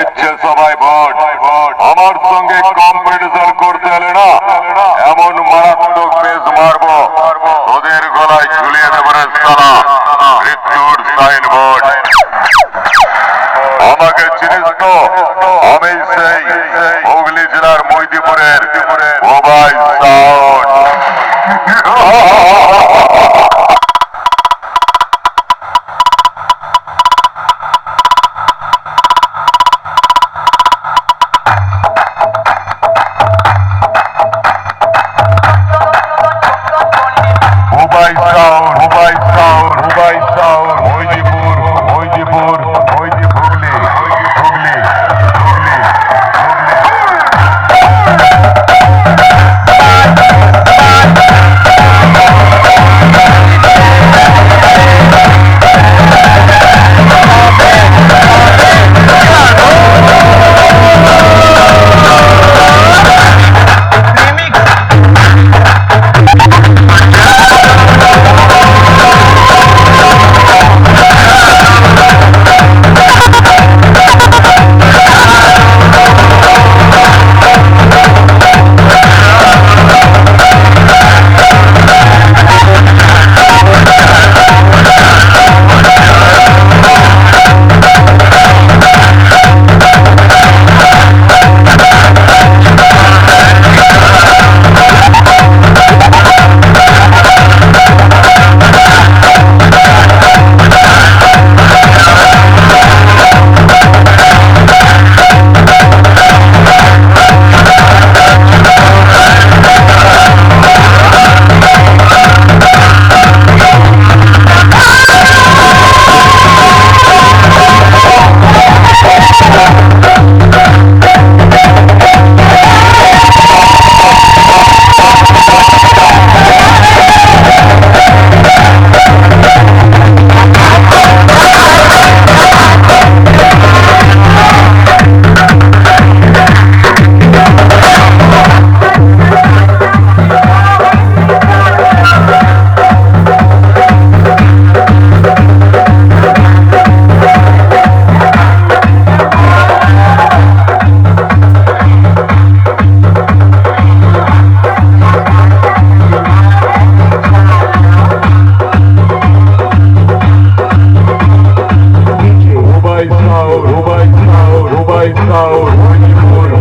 ইচ্ছে সবাই ভোট। আমার সঙ্গে কম্পিটিশন করতে হলে না, এমন মারাত্মক পেস মারবো। ওদের গলায় ঝুলিয়ে দেবো রে মৃত্যুর সাইন বোর্ড আমাকে চিনিস তো? আমি সেই হুগলি জেলার মৈদিপুরের Rubay Town, Rubay Town, Rubay Town,